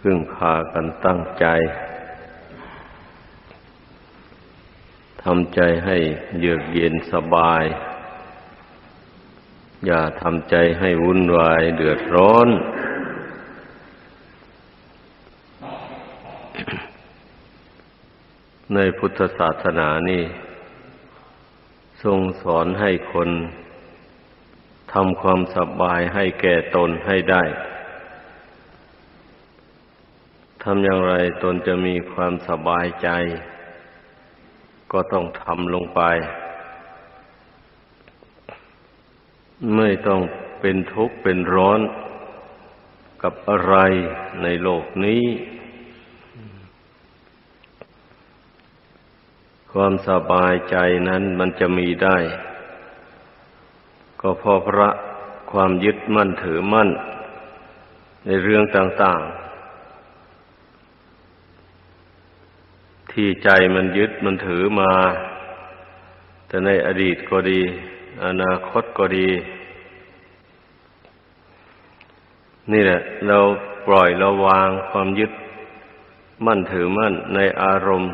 พึ่งพากันตั้งใจทำใจให้เยือกเย็นสบาย อย่าทำใจให้วุ่นวายเดือดร้อน ในพุทธศาสนานี่ ทรงสอนให้คนทำความสบายให้แก่ตนให้ได้ ทำอย่างไรตนจะมีความสบายใจ ก็ต้องทำลงไป ไม่ต้องเป็นทุกข์เป็นร้อนกับอะไรในโลกนี้ ความสบายใจนั้นมันจะมีได้ ก็เพราะพระความยึดมั่นถือมั่น ในเรื่องต่างๆ ที่ใจมันยึดมันถือมา แต่ในอดีตก็ดี อนาคตก็ดี นี่แหละ เราปล่อยเราวางความยึดมั่นถือมั่นในอารมณ์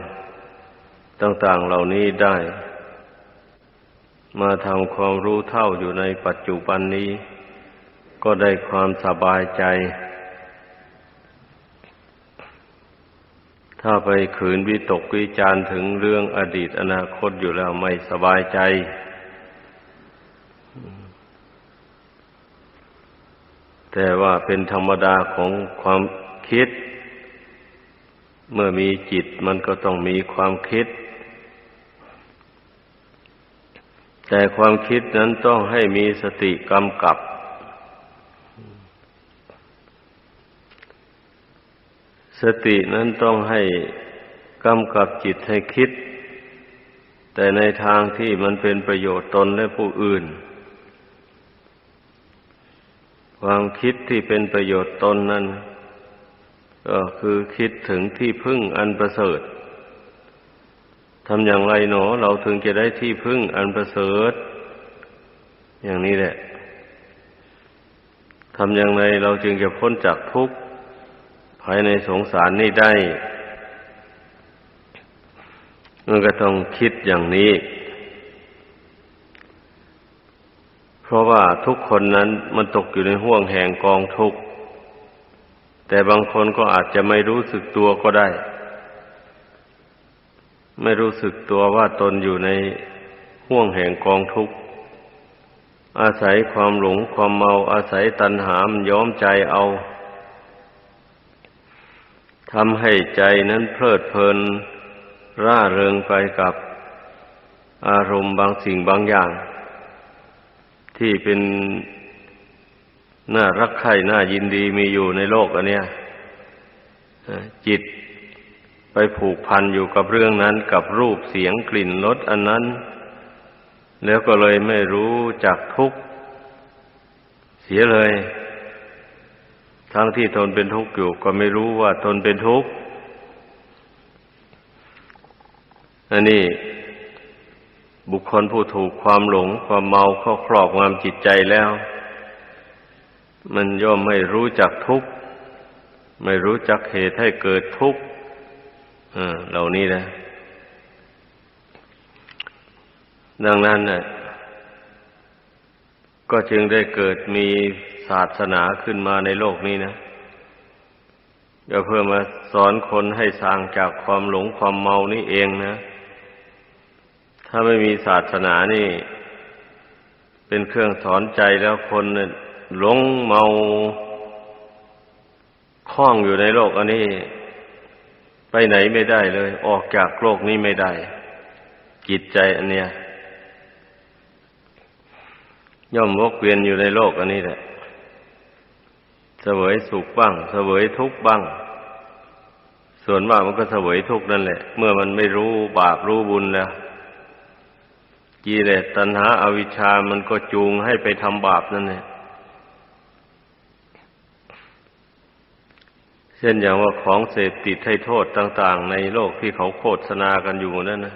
ต่างๆเหล่านี้ได้ มาทำความรู้เท่าอยู่ในปัจจุบันนี้ ก็ได้ความสบายใจ ถ้าไปขืนวิตกวิจารถึงเรื่องอดีตอนาคตอยู่แล้วไม่สบายใจ แต่ว่าเป็นธรรมดาของความคิด เมื่อมีจิตมันก็ต้องมีความคิด แต่ความคิดนั้นต้องให้มีสติกำกับ สตินั้นต้องให้กำกับจิตให้คิด แต่ในทางที่มันเป็นประโยชน์ตนและผู้อื่น ความคิดที่เป็นประโยชน์ตนนั้น ก็คือคิดถึงที่พึ่งอันประเสริฐทำอย่างไรหนอ เราถึงจะได้ที่พึ่งอันประเสริฐ อย่างนี้แหละทำอย่างไรเราจึงจะพ้นจากทุกข์ ภายในสงสารนี้ได้ มันก็ต้องคิดอย่างนี้ เพราะว่าทุกคนนั้นมันตกอยู่ในห่วงแห่งกองทุกข์ แต่บางคนก็อาจจะไม่รู้สึกตัวก็ได้ ไม่รู้สึกตัวว่าตนอยู่ในห่วงแห่งกองทุกข์ อาศัยความหลงความเมาอาศัยตัณหามย้อมใจเอา ทำให้ใจนั้นเพลิดเพลิน ร่าเริงไปกับอารมณ์บางสิ่งบางอย่าง ที่เป็นน่ารักใคร่น่ายินดีมีอยู่ในโลกอันเนี้ยจิตไปผูกพันอยู่กับเรื่องนั้นกับรูปเสียงกลิ่นรสอันนั้น แล้วก็เลยไม่รู้จักทุกข์เสียเลย ทั้งที่ตนเป็นทุกข์อยู่ก็ไม่รู้ว่าตนเป็นทุกข์อันนี้บุคคลผู้ถูกความหลงความเมาเข้าครอบงำจิตใจแล้ว มันย่อมไม่รู้จักทุกข์ไม่รู้จักเหตุให้เกิดทุกข์เหล่านี้นะ ดังนั้นน่ะ ก็จึงได้เกิดมีศาสนาขึ้นมาในโลกนี้นะก็เพื่อมาสอนคนให้สร้างจากความหลงความเมานี่เองนะ ถ้าไม่มีศาสนานี่ เป็นเครื่องสอนใจแล้วคนหลงเมาคล้องอยู่ในโลกอันนี้ ไปไหนไม่ได้เลย ออกจากโลกนี้ไม่ได้ จิตใจอันเนี้ย ย่อมวกเวียนอยู่ในโลกอันนี้แหละเสวยสุขบ้าง เสวยทุกข์บ้าง ส่วนมากมันก็เสวยทุกข์นั่นแหละ เมื่อมันไม่รู้บาปรู้บุญแล้วกิเลสตัณหาอาวิชชามันก็จูงให้ไปทำบาปนั่นแหละเช่นอย่างว่าของเสพติดให้โทษต่าง ๆ ในโลกที่เขาโฆษณากันอยู่นั่นนะ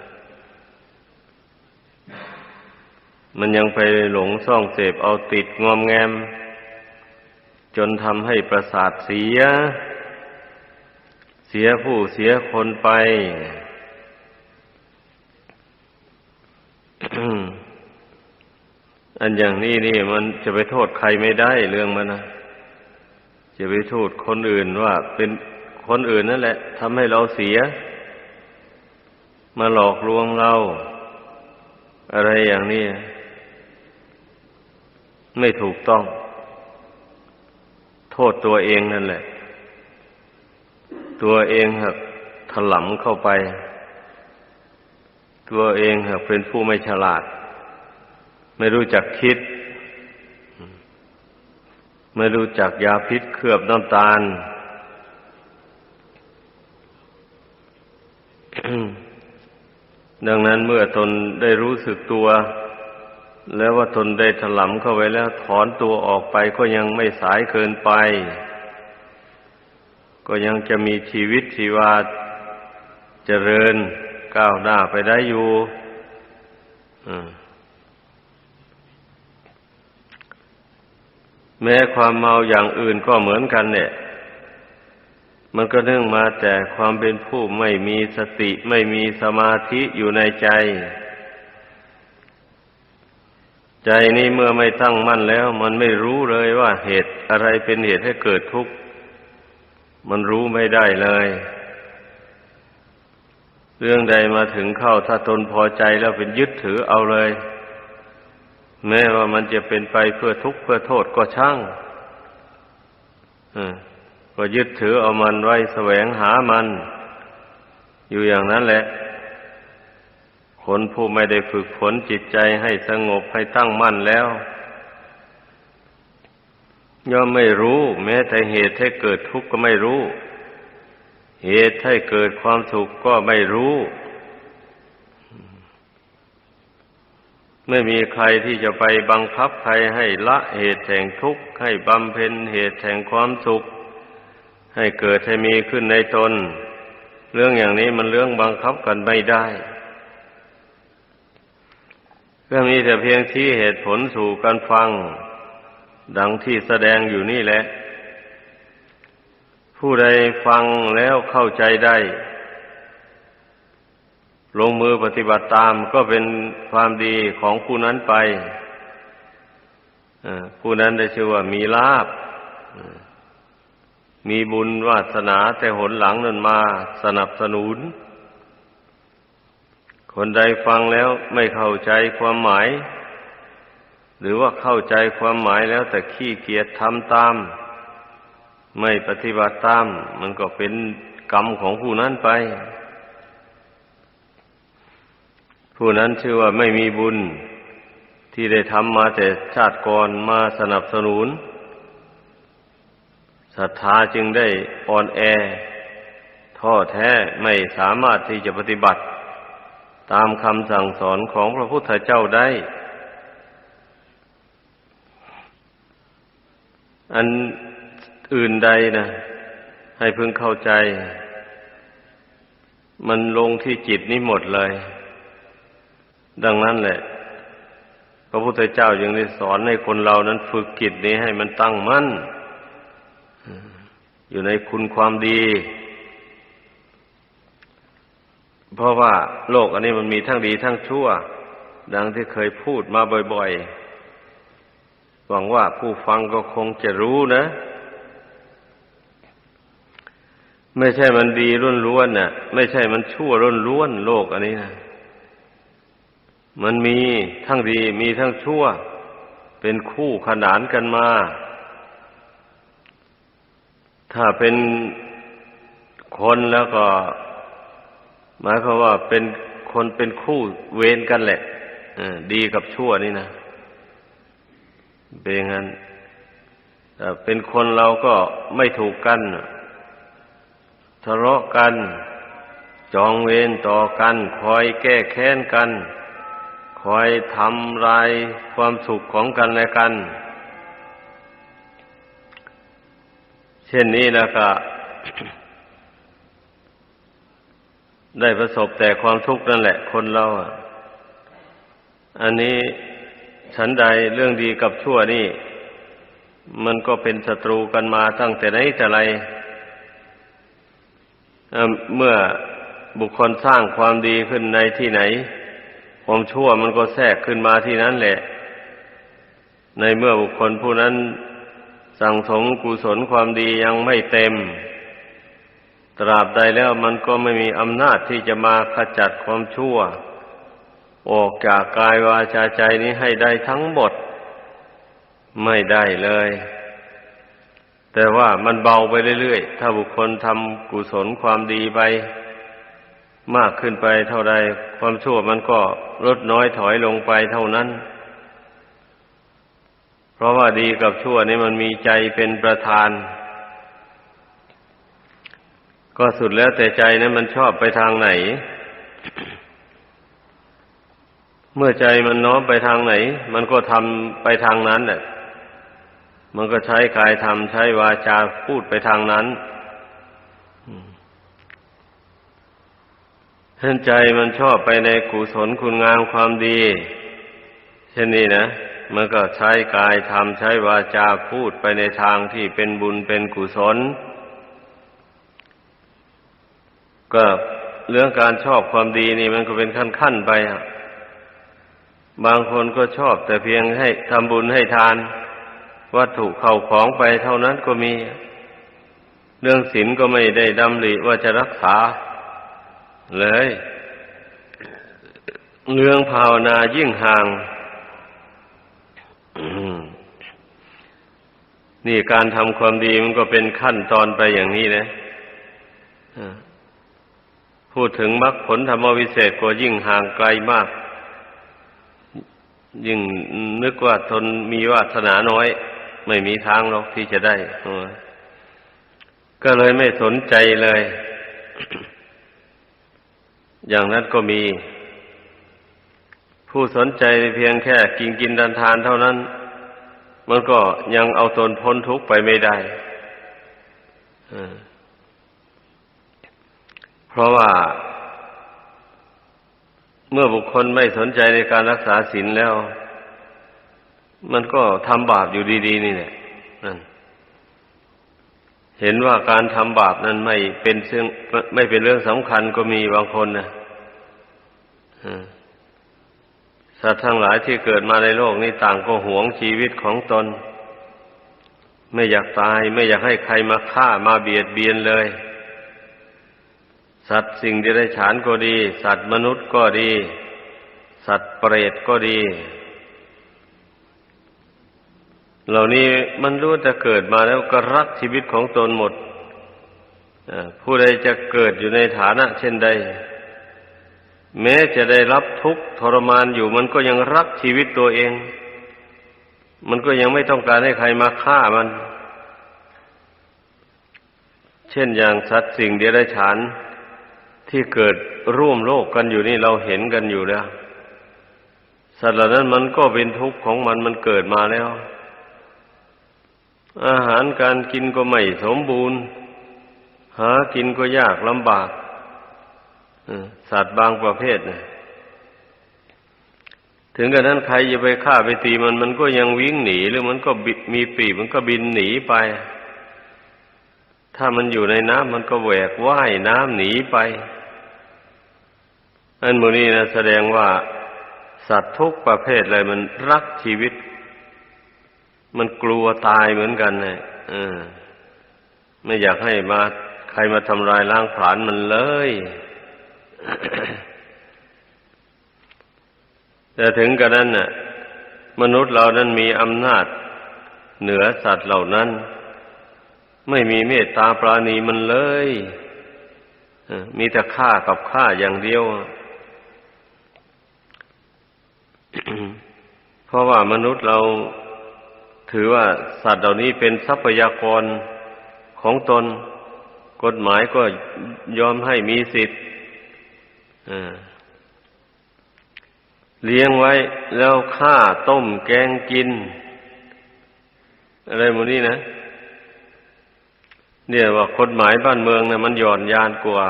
มันยังไปหลงซ่องเสพเอาติดงอมแงม จนทำให้ประสาทเสีย เสียผู้เสียคนไป อันอย่างนี้นี่มันจะไปโทษใครไม่ได้เรื่องมันนะจะไปโทษคนอื่นว่าเป็นคนอื่นนั่นแหละทำให้เราเสีย มาหลอกลวงเรา อะไรอย่างนี้ ไม่ถูกต้อง โทษตัวเองนั่นแหละ ตัวเองหักถลำเข้าไป ตัวเองหักเป็นผู้ไม่ฉลาด ไม่รู้จักคิด ไม่รู้จักยาพิษเคลือบน้ำตาลดังนั้นเมื่อตนได้รู้สึกตัว แล้วว่าตนได้ถลำเข้าไปแล้วถอนตัวออกไปก็ยังไม่สายเกินไป ก็ยังจะมีชีวิตชีวาเจริญก้าวหน้าไปได้อยู่แม้ความเมาอย่างอื่นก็เหมือนกันเนี่ย มันก็เนื่องมาแต่ความเป็นผู้ไม่มีสติไม่มีสมาธิอยู่ในใจ ใจนี้เมื่อไม่ตั้งมั่นแล้ว มันไม่รู้เลยว่าเหตุอะไรเป็นเหตุให้เกิดทุกข์ มันรู้ไม่ได้เลย เรื่องใดมาถึงเข้าถ้าตนพอใจแล้วเป็นยึดถือเอาเลย แม้ว่ามันจะเป็นไปเพื่อทุกข์เพื่อโทษก็ช่างก็ยึดถือเอามันไว้แสวงหามัน อยู่อย่างนั้นแหละ คนผู้ไม่ได้ฝึกฝนจิตใจให้สงบให้ตั้งมั่นแล้ว ย่อมไม่รู้ แม้แต่เหตุให้เกิดทุกข์ก็ไม่รู้ เหตุให้เกิดความสุขก็ไม่รู้ ไม่มีใครที่จะไปบังคับใครให้ละเหตุแห่งทุกข์ให้บำเพ็ญเหตุแห่งความสุข ให้เกิดให้มีขึ้นในตน เรื่องอย่างนี้มันเรื่องบังคับกันไม่ได้ ก็มีแต่เพียงที่เหตุผลสู่การฟัง ดังที่แสดงอยู่นี่แหละ ผู้ใดฟังแล้วเข้าใจได้ ลงมือปฏิบัติตามก็เป็นความดีของผู้นั้นไปผู้นั้นได้ชื่อว่ามีลาบมีบุญวาสนาแต่หนหลังนั้นมาสนับสนุน คนใดฟังแล้วไม่เข้าใจความหมาย หรือว่าเข้าใจความหมายแล้วแต่ขี้เกียจทำตาม ไม่ปฏิบัติตาม มันก็เป็นกรรมของผู้นั้นไป ผู้นั้นชื่อว่าไม่มีบุญที่ได้ทำมาแต่ชาติก่อนมาสนับสนุนศรัทธาจึงได้อ่อนแอ ท้อแท้ไม่สามารถที่จะปฏิบัติ ตามคำสั่งสอนของพระพุทธเจ้าได้ อันอื่นใดนะให้พึงเข้าใจ มันลงที่จิตนี้หมดเลย ดังนั้นแหละ พระพุทธเจ้ายังได้สอนให้คนเรานั้นฝึกจิตนี้ให้มันตั้งมั่น อยู่ในคุณความดี เพราะว่าโลกอันนี้มันมีทั้งดีทั้งชั่ว ดังที่เคยพูดมาบ่อยๆ หวังว่าผู้ฟังก็คงจะรู้นะ ไม่ใช่มันดีล้วนล้วนน่ะ ไม่ใช่มันชั่วล้วนล้วนโลกอันนี้นะมันมีทั้งดีมีทั้งชั่ว เป็นคู่ขนานกันมา ถ้าเป็นคนแล้วก็ หมายความว่าเป็นคนเป็นคู่เวรกันแหละดีกับชั่วนี่นะเป็นงั้นเป็นคนเราก็ไม่ถูกกันทะเลาะกัน จองเวรต่อกัน คอยแก้แค้นกัน คอยทำลายความสุขของกันและกัน เช่นนี้แล้วก็ ได้ประสบแต่ความทุกข์นั่นแหละคนเราอะ อันนี้ฉันใดเรื่องดีกับชั่วนี่ มันก็เป็นศัตรูกันมาตั้งแต่ไหนแต่ไรเอ่อเมื่อบุคคลสร้างความดีขึ้นในที่ไหน ความชั่วมันก็แทรกขึ้นมาที่นั้นแหละ ในเมื่อบุคคลผู้นั้นสั่งสมกุศลความดียังไม่เต็ม ตราบใดแล้วมันก็ไม่มีอำนาจที่จะมาขจัดความชั่ว ออกจากกายวาจาใจนี้ให้ได้ทั้งหมด ไม่ได้เลย แต่ว่ามันเบาไปเรื่อยๆ ถ้าบุคคลทำกุศลความดีไป มากขึ้นไปเท่าใด ความชั่วมันก็ลดน้อยถอยลงไปเท่านั้น เพราะว่าดีกับชั่วนี่มันมีใจเป็นประธาน ก็สุดแล้วแต่ใจนั้นมันชอบไปทางไหน เมื่อใจมันน้อมไปทางไหน มันก็ทำไปทางนั้นแหละมันก็ใช้กายทำใช้วาจาพูดไปทางนั้นเห็นใจมันชอบไปในกุศลคุณงามความดี เช่นนี้นะ มันก็ใช้กายทำใช้วาจาพูดไปในทางที่เป็นบุญเป็นกุศล ก็เรื่องการชอบความดีนี่มันก็เป็นขั้นขั้นๆไปอะบางคนก็ชอบแต่เพียงให้ทำบุญให้ทาน วัตถุเข้าของไปเท่านั้นก็มี เรื่องศีลก็ไม่ได้ดำริว่าจะรักษา เลย เรื่องภาวนายิ่งห่างนี่การทำความดีมันก็เป็นขั้นตอนไปอย่างนี้นะอ่า พูดถึงมรรคผลธรรมวิเศษก็ยิ่งห่างไกลมาก ยิ่งนึกว่าทนมีวาสนาน้อย ไม่มีทางหรอกที่จะได้ ก็เลยไม่สนใจเลย อย่างนั้นก็มี ผู้สนใจเพียงแค่กินกินดันทานเท่านั้น มันก็ยังเอาตนพ้นทุกข์ไปไม่ได้ เพราะว่า เมื่อบุคคลไม่สนใจในการรักษาศีลแล้ว มันก็ทำบาปอยู่ดี ๆ นี่แหละนั่นเห็นว่าการทำบาปนั้นไม่เป็นเรื่องไม่เป็นเรื่องสำคัญก็มีบางคนนะสัตว์ทั้งหลายที่เกิดมาในโลกนี้ต่างก็หวงชีวิตของตน ไม่อยากตายไม่อยากให้ใครมาฆ่ามาเบียดเบียนเลย สัตว์สิ่งเดรัจฉานก็ดี สัตว์มนุษย์ก็ดี สัตว์เปรตก็ดี เหล่านี้มันรู้จะเกิดมาแล้วก็รักชีวิตของตนหมดผู้ใดจะเกิดอยู่ในฐานะ เช่นใด แม้จะได้รับทุกข์ทรมานอยู่ มันก็ยังรักชีวิตตัวเอง มันก็ยังไม่ต้องการให้ใครมาฆ่ามัน เช่นอย่างสัตว์สิ่งเดรัจฉาน ที่เกิดร่วมโลกกันอยู่นี่เราเห็นกันอยู่แล้ว สัตว์เหล่านั้นมันก็เป็นทุกข์ของมันมันเกิดมาแล้ว อาหารการกินก็ไม่สมบูรณ์ หากินก็ยากลำบากสัตว์บางประเภทนะถึงกระนั้นใครจะไปฆ่าไปตีมันมันก็ยังวิ่งหนีหรือมันก็มีปีกมันก็บินหนีไป ถ้ามันอยู่ในน้ำมันก็แหวกว่ายน้ำหนีไป อันโมนี้นะแสดงว่าสัตว์ทุกประเภทเลยมันรักชีวิต มันกลัวตายเหมือนกันเลยเออไม่อยากให้มา ใครมาทำลายล้างผลาญมันเลย แต่ถึงกระนั้นน่ะ มนุษย์เรานั้นมีอำนาจ เหนือสัตว์เหล่านั้น ไม่มีเมตตาปราณีมันเลยมีแต่ฆ่ากับฆ่าอย่างเดียว เพราะว่ามนุษย์เราถือว่าสัตว์เหล่านี้เป็นทรัพยากรของตน กฎหมายก็ยอมให้มีสิทธิ์เลี้ยงไว้แล้วฆ่าต้มแกงกิน อะไรหมดนี้นะ เนี่ยว่ากฎหมายบ้านเมืองนะมันหย่อนยานกว่า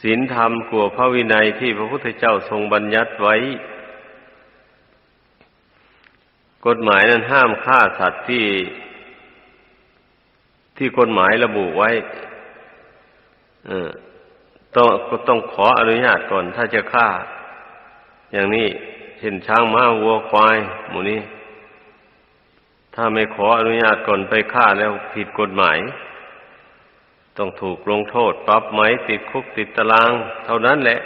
ศีลธรรมกว่าพระวินัยที่พระพุทธเจ้าทรงบัญญัติไว้ กฎหมายนั้นห้ามฆ่าสัตว์ที่ ที่กฎหมายระบุไว้เออต้องก็ต้องขออนุญาตก่อน ถ้าจะฆ่า อย่างนี้เช่นช้างม้าวัวควาย หมูนี้ ถ้าไม่ขออนุญาตก่อนไปฆ่าแล้วผิดกฎหมาย ต้องถูกลงโทษปรับไหมติดคุกติดตาราง เท่านั้นแหละ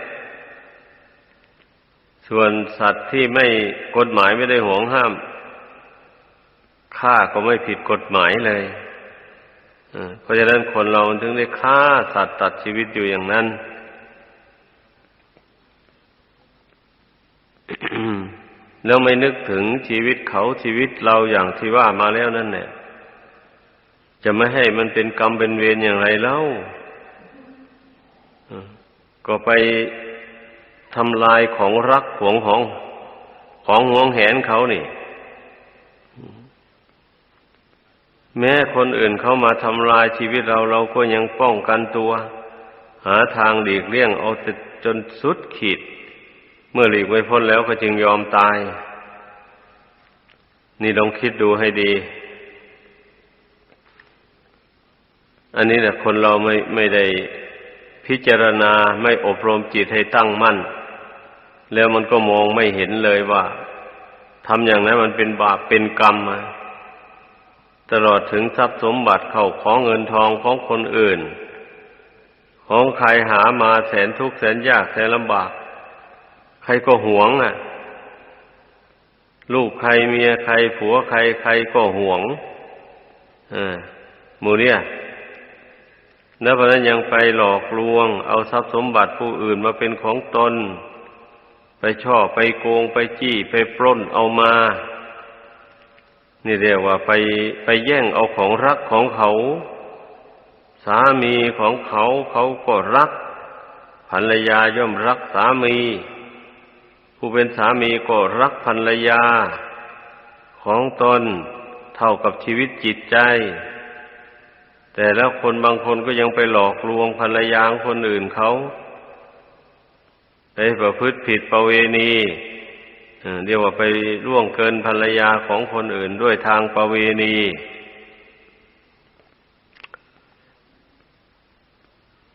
ส่วนสัตว์ที่ไม่กฎหมายไม่ได้ห่วงห้าม ฆ่าก็ไม่ผิดกฎหมายเลยเออเพราะฉะนั้นคนเราถึงได้ฆ่าสัตว์ตัดชีวิตอยู่อย่างนั้นแล้วไม่นึกถึงชีวิตเขาชีวิตเราอย่างที่ว่ามาแล้วนั่นเนี่ยจะไม่ให้มันเป็นกรรมเป็นเวรอย่างไรเล่าก็ไปทำลายของรักของของของหวงแหนเขานี่ แม้คนอื่นเข้ามาทำลายชีวิตเราเราก็ยังป้องกันตัว หาทางหลีกเลี่ยงเอาจนสุดขีด เมื่อหลีกไม่พ้นแล้วก็จึงยอมตาย นี่ลองคิดดูให้ดี อันนี้แหละคนเราไม่ไม่ได้พิจารณาไม่อบรมจิตให้ตั้งมั่น แล้วมันก็มองไม่เห็นเลยว่าทำอย่างนั้นมันเป็นบาปเป็นกรรมมา ตลอดถึงทรัพย์สมบัติเข้าของเงินทองของคนอื่น ของใครหามาแสนทุกข์แสนยากแสนลำบาก ใครก็หวงอะ ลูกใครเมียใครผัวใครใครก็หวงอ่ามูเนี่ยแล้วเพราะนั้นยังไปหลอกลวง เอาทรัพย์สมบัติผู้อื่นมาเป็นของตน ไปช่อไปโกงไปจี้ไปปล้นเอามา นี่เรียกว่าไปไปแย่งเอาของรักของเขา สามีของเขาเขาก็รักภรรยาย่อมรักสามี ผู้เป็นสามีก็รักภรรยา ของตนเท่ากับชีวิตจิตใจ แต่แล้วคนบางคนก็ยังไปหลอกลวงภรรยาคนอื่นเขาไปประพฤติผิดประเวณี เรียกว่าไปล่วงเกินภรรยาของคนอื่นด้วยทางประเวณี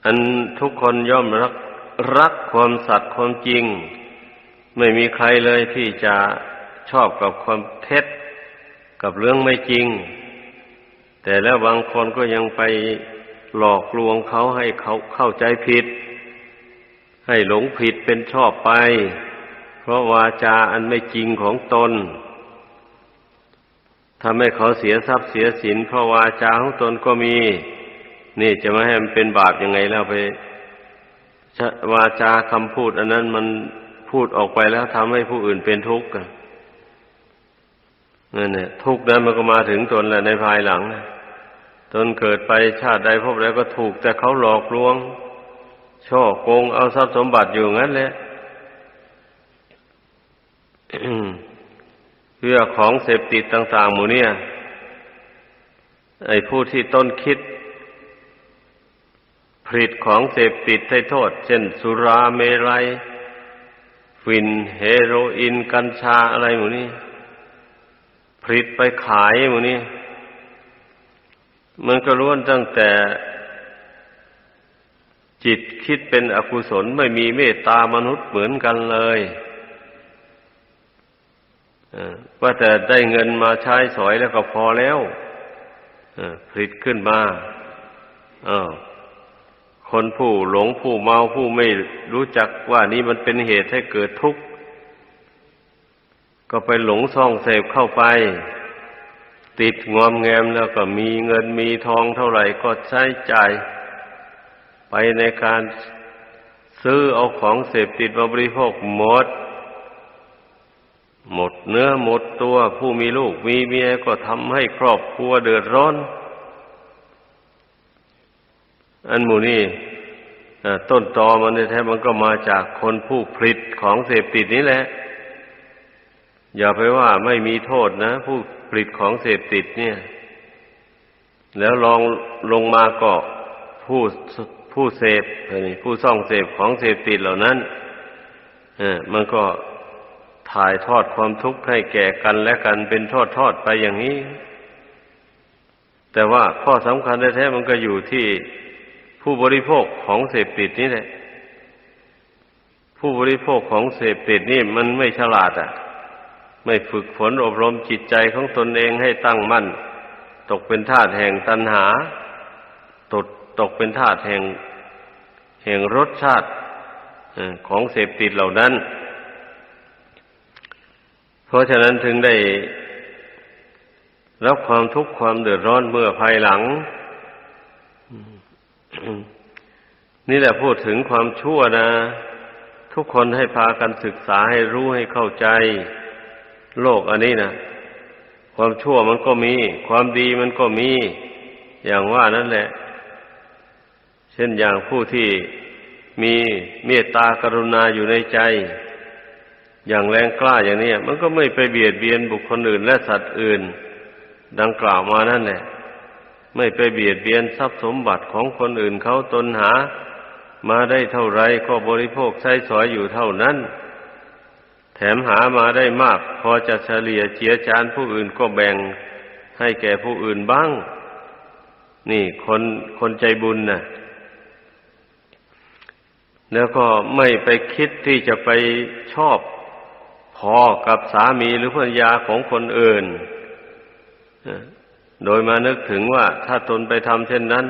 อันทุกคนย่อมรักรักความสัตย์ความจริง ไม่มีใครเลยที่จะชอบกับความเท็จกับเรื่องไม่จริง แต่แล้วบางคนก็ยังไปหลอกลวงเขาให้เขาเข้าใจผิด ให้หลงผิดเป็นชอบไป ราะวาจาอันไม่จริงของตนทำให้เขาเสียทรัพย์เสียสินเพราะวาจาของตนก็มี นี่จะไม่ให้มันเป็นบาปยังไงแล้วไปวาจาคำพูด อันนั้นมันพูดออกไปแล้วทำให้ผู้อื่นเป็นทุกข์นั่นเนี่ยทุกข์นั้นมันก็มาถึงตนแหละในภายหลังตนเกิดไปชาติใดพบแล้วก็ถูก แต่เขาหลอกลวง ช่อโกงเอาทรัพย์สมบัติอยู่งั้นแหละ เพื่อของเสพติดต่างๆหมู่เนี่ย ไอ้ผู้ที่ต้นคิดผลิตของเสพติดให้โทษ เช่น สุราเมรัยฟินเฮโรอีนกัญชาอะไรหมู่นี้ผลิตไปขายหมู่นี้มันก็ล้วนตั้งแต่ จิตคิดเป็นอกุศลไม่มีเมตตามนุษย์เหมือนกันเลย ว่าแต่ได้เงินมาใช้สอยแล้วก็พอแล้วผลิตขึ้นมาคนผู้หลงผู้เมาผู้ไม่รู้จักว่านี้มันเป็นเหตุให้เกิดทุกข์ ก็ไปหลงซ่องเสพเข้าไป ติดงอมแงมแล้วก็มีเงินมีทองเท่าไหร่ก็ใช้จ่าย ไปในการซื้อเอาของเสพติดมาบริโภคหมด หมดเนื้อหมดตัวผู้มีลูกมีเมียก็ทำให้ครอบครัวเดือดร้อน อันหมูนี่ต้นตอมันแท้มันก็มาจากคนผู้ผลิตของเสพติดนี้แหละ อย่าไปว่าไม่มีโทษนะ ผู้ผลิตของเสพติดเนี่ย แล้วลองลงมาก็ผู้ผู้เสพผู้ซ่องเสพของเสพติดเหล่านั้นมันก็ ถ่ายทอดความทุกข์ให้แก่กันและกันเป็นทอดทอดไปอย่างนี้ แต่ว่าข้อสำคัญแท้ๆมันก็อยู่ที่ผู้บริโภคของเสพติดนี่แหละ ผู้บริโภคของเสพติดนี่มันไม่ฉลาดอะ ไม่ฝึกฝนอบรมจิตใจของตนเองให้ตั้งมั่น ตกเป็นทาสแห่งตัณหา ตกตกเป็นทาสแห่ง แห่งรสชาติของเสพติดเหล่านั้น เพราะฉะนั้นถึงได้รับความทุกข์ความเดือดร้อนเมื่อภายหลัง นี่แหละพูดถึงความชั่วนะ ทุกคนให้พากันศึกษาให้รู้ให้เข้าใจ โลกอันนี้นะความชั่วมันก็มี ความดีมันก็มี อย่างว่านั่นแหละ เช่นอย่างผู้ที่มีเมตตากรุณาอยู่ในใจ อย่างแรงกล้าอย่างนี้มันก็ไม่ไปเบียดเบียนบุคคลอื่นและสัตว์อื่น ดังกล่าวมานั่นแหละไม่ไปเบียดเบียนทรัพย์สมบัติของคนอื่นเขาตนหา มาได้เท่าไรก็บริโภคใช้สอยอยู่เท่านั้น แถมหามาได้มาก พอจะเฉลี่ยเจียจานผู้อื่นก็แบ่งให้แก่ผู้อื่นบ้าง นี่คนคนใจบุญน่ะ แล้วก็ไม่ไปคิดที่จะไปชอบ พอกับสามีหรือภรรยาของคนอื่น โดยมานึกถึงว่าถ้าตนไปทำเช่นนั้น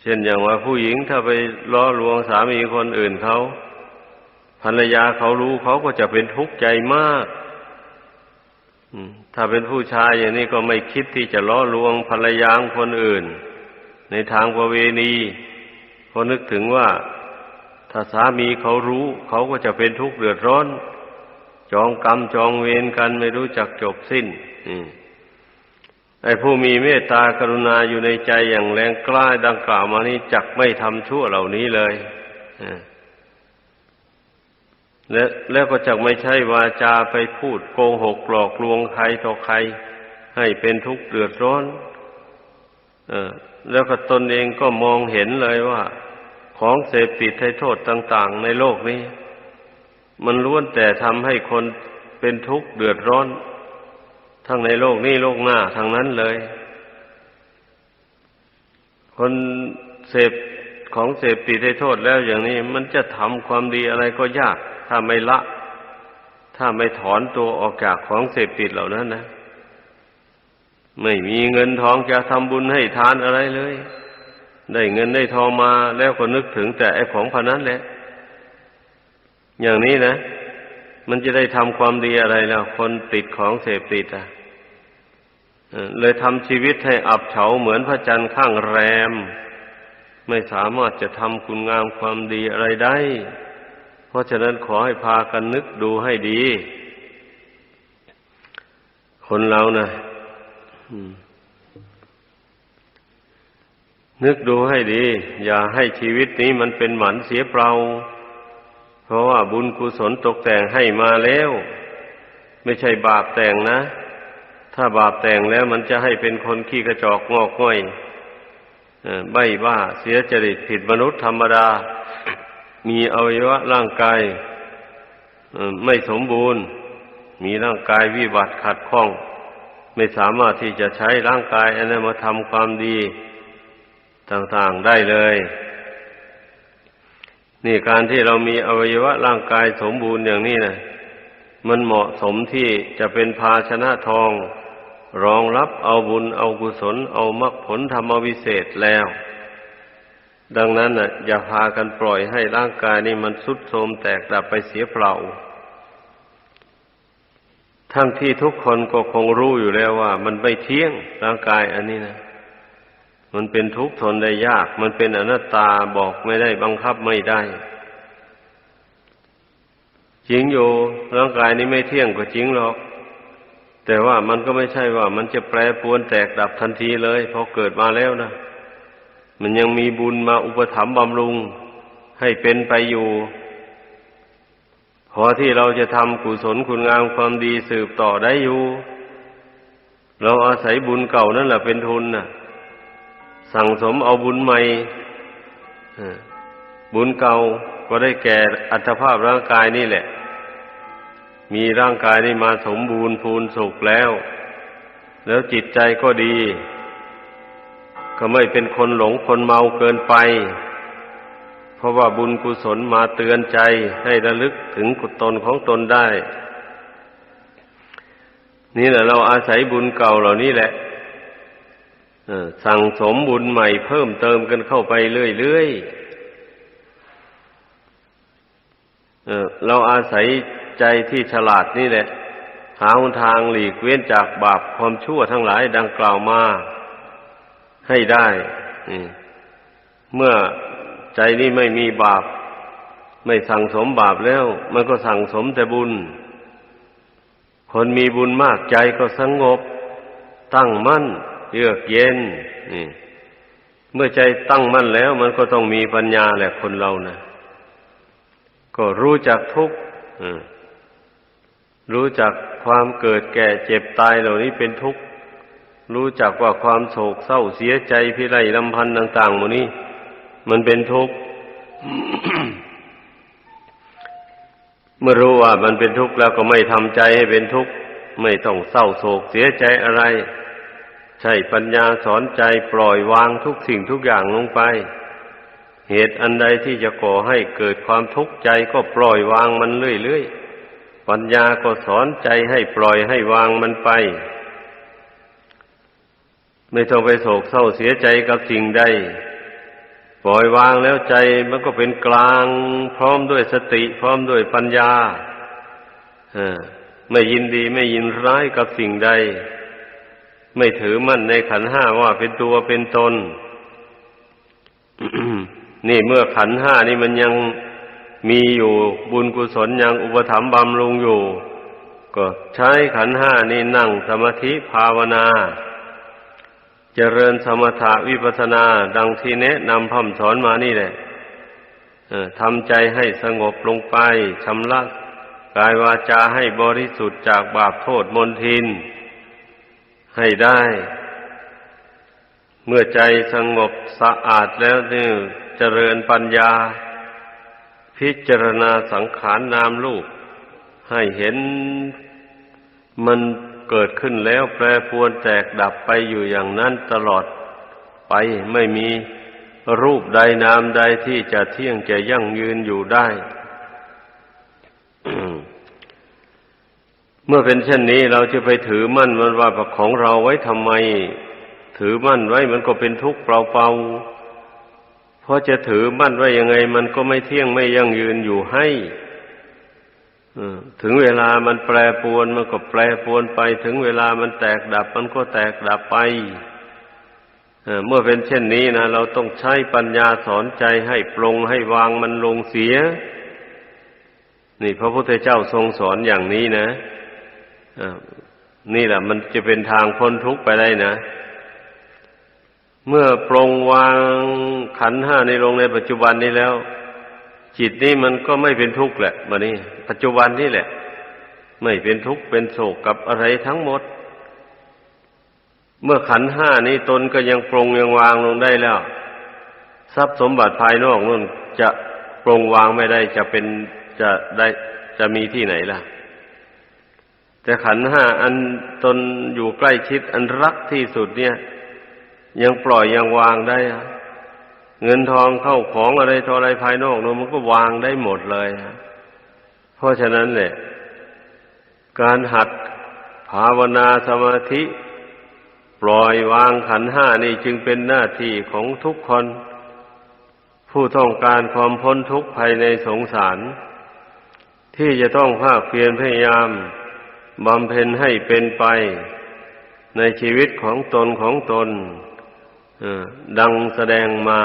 เช่นอย่างว่าผู้หญิงถ้าไปล้อลวงสามีคนอื่นเขา ภรรยาเขารู้เขาก็จะเป็นทุกข์ใจมากถ้าเป็นผู้ชายอย่างนี้ก็ไม่คิดที่จะล้อลวงภรรยาคนอื่น ในทางประเวณีพอนึกถึงว่า ถ้าสามีเขารู้ เขาก็จะเป็นทุกข์เดือดร้อน จองกรรมจองเวรกันไม่รู้จักจบสิ้นไอ้ผู้มีเมตตากรุณาอยู่ในใจอย่างแรงกล้าดังกล่าวมานี้จักไม่ทำชั่วเหล่านี้เลยและแล้วก็จักไม่ใช่วาจาไปพูดโกหกหลอกลวงใครต่อใคร ให้เป็นทุกข์เดือดร้อนเออแล้วก็ตนเองก็มองเห็นเลยว่า ของเสพติดให้โทษต่าง ๆ ในโลกนี้ มันล้วนแต่ทำให้คนเป็นทุกข์เดือดร้อน ทั้งในโลกนี้โลกหน้าทั้งนั้นเลย คนเสพของเสพติดให้โทษแล้วอย่างนี้ มันจะทำความดีอะไรก็ยาก ถ้าไม่ละ ถ้าไม่ถอนตัวออกจากของเสพติดเหล่านั้นนะ ไม่มีเงินทองจะทำบุญให้ทานอะไรเลย ได้เงินได้ทองมาแล้วก็นึกถึงแต่ไอ้ของพนันแหละ อย่างนี้นะ มันจะได้ทำความดีอะไรแล้วคนติดของเสพติดอะเลยทำชีวิตให้อับเฉาเหมือนพระจันทร์ข้างแรม ไม่สามารถจะทำคุณงามความดีอะไรได้ เพราะฉะนั้นขอให้พากันนึกดูให้ดี คนเรานะอืม นึกดูให้ดี อย่าให้ชีวิตนี้มันเป็นหมันเสียเปล่า เพราะว่าบุญกุศลตกแต่งให้มาแล้ว ไม่ใช่บาปแต่งนะ ถ้าบาปแต่งแล้วมันจะให้เป็นคนขี้กระจอกงอกง่อยใบ้บ้าเสียจริตผิดมนุษย์ธรรมดา มีอวัยวะร่างกายไม่สมบูรณ์ มีร่างกายวิบัติขัดข้อง ไม่สามารถที่จะใช้ร่างกายอันนั้นมาทำความดี ต่างๆได้เลย นี่การที่เรามีอวัยวะร่างกายสมบูรณ์อย่างนี้นะมันเหมาะสมที่จะเป็นภาชนะทอง รองรับเอาบุญเอากุศล เอามรรคผลธรรมวิเศษแล้ว ดังนั้นน่ะ อย่าพากันปล่อยให้ร่างกายนี้มันสุดโทรมแตกดับไปเสียเปล่าทั้งที่ทุกคนก็คงรู้อยู่แล้วว่า มันไม่เที่ยงร่างกายอันนี้นะ มันเป็นทุกข์ทนได้ยาก มันเป็นอนัตตาบอกไม่ได้บังคับไม่ได้จริงอยู่ร่างกายนี้ไม่เที่ยงก็จริงหรอก แต่ว่ามันก็ไม่ใช่ว่า มันจะแปรปรวนแตกดับทันทีเลยพอเกิดมาแล้วนะมันยังมีบุญมาอุปถัมภ์บำรุงให้เป็นไปอยู่พอที่เราจะทำกุศลคุณงามความดีสืบต่อได้อยู่ เราอาศัยบุญเก่านั่นแหละเป็นทุนน่ะ สั่งสมเอาบุญใหม่บุญเก่าก็ได้แก่อัตภาพร่างกายนี่แหละ มีร่างกายนี่มาสมบูรณ์พูนสุขแล้ว แล้วจิตใจก็ดี ก็ไม่เป็นคนหลงคนเมาเกินไป เพราะว่าบุญกุศลมาเตือนใจให้ระลึกถึงกุตนของตนได้ นี่แหละเราอาศัยบุญเก่าเหล่านี้แหละ สั่งสมบุญใหม่เพิ่มเติมกันเข้าไปเรื่อยๆเราอาศัยใจที่ฉลาดนี่แหละ หาทางหลีกเว้นจากบาปความชั่วทั้งหลายดังกล่าวมาให้ได้เมื่อใจนี่ไม่มีบาป ไม่สั่งสมบาปแล้ว มันก็สั่งสมแต่บุญ คนมีบุญมากใจก็สงบ ตั้งมั่น เยือกเย็นนี่เมื่อใจตั้งมั่นแล้ว มันก็ต้องมีปัญญาแหละคนเรานะก็รู้จักทุกข์รู้จักความเกิดแก่เจ็บตายเหล่านี้เป็นทุกข์ รู้จักว่าความโศกเศร้าเสียใจพิไรลำพันธ์ต่างๆหมดนี้ มันเป็นทุกข์ เมื่อรู้ว่ามันเป็นทุกข์แล้วก็ไม่ทำใจให้เป็นทุกข์ ไม่ต้องเศร้าโศกเสียใจอะไร ใช่ปัญญาสอนใจปล่อยวางทุกสิ่งทุกอย่างลงไป เหตุอันใดที่จะก่อให้เกิดความทุกข์ใจก็ปล่อยวางมันเรื่อยๆ ปัญญาก็สอนใจให้ปล่อยให้วางมันไป ไม่ต้องไปโศกเศร้าเสียใจกับสิ่งใด ปล่อยวางแล้วใจมันก็เป็นกลาง พร้อมด้วยสติ พร้อมด้วยปัญญาไม่ยินดีไม่ยินร้ายกับสิ่งใด ไม่ถือมั่นในขันห้าว่าเป็นตัวเป็นตน นี่เมื่อขันห้านี่มันยังมีอยู่บุญกุศลยังอุปถัมภ์บำรุงอยู่ ก็ใช้ขันห้านี่นั่งสมาธิภาวนา เจริญสมถะวิปัสนา ดังที่แนะนำพ่ำสอนมานี่แหละทำใจให้สงบลงไปชำระกายวาจาให้บริสุทธิ์จากบาปโทษมนทิน ให้ได้ เมื่อใจสงบสะอาดแล้วนี่เจริญปัญญา พิจารณาสังขารนนามรูปให้เห็นมันเกิดขึ้นแล้วแปรปรวนแตกดับไปอยู่อย่างนั้นตลอดไปไม่มีรูปใดนามใดที่จะเที่ยงจะยั่งยืนอยู่ได้ เมื่อเป็นเช่นนี้เราจะไปถือมั่นมันว่าของเราไว้ทำไม ถือมั่นไว้มันก็เป็นทุกข์เปล่าๆเพราะจะถือมั่นไว้ยังไง มันก็ไม่เที่ยงไม่ยั่งยืนอยู่ให้ถึงเวลามันแปรปรวนมันก็แปรปรวนไป ถึงเวลามันแตกดับ มันก็แตกดับไปเมื่อเป็นเช่นนี้นะเราต้องใช้ปัญญาสอนใจให้ปรงให้วางมันลงเสีย นี่พระพุทธเจ้าทรงสอนอย่างนี้นะ นี่แหละมันจะเป็นทางพ้นทุกข์ไปได้นะ เมื่อปรงวางขันห้าในลงในปัจจุบันนี้แล้ว จิตนี้มันก็ไม่เป็นทุกข์แหละมานี่ปัจจุบันนี่แหละ ไม่เป็นทุกข์เป็นโศกกับอะไรทั้งหมด เมื่อขันห้านี้ตนก็ยังปรงยังวางลงได้แล้ว ทรัพย์สมบัติภายนอกนั่นจะปรงวางไม่ได้จะเป็นจะได้จะมีที่ไหนล่ะ แต่ขันห้าอันตนอยู่ใกล้ชิดอันรักที่สุดเนี่ย ยังปล่อยยังวางได้เงินทองเข้าของอะไรทออะไรภายนอกนู้นมันก็วางได้หมดเลยเพราะฉะนั้นเนี่ยการหัดภาวนาสมาธิ ปล่อยวางขันห้านี่จึงเป็นหน้าที่ของทุกคน ผู้ต้องการความพ้นทุกข์ภายในสงสาร ที่จะต้องภาคเพียรพยายาม บำเพ็ญให้เป็นไปในชีวิตของตนของตนดังแสดงมา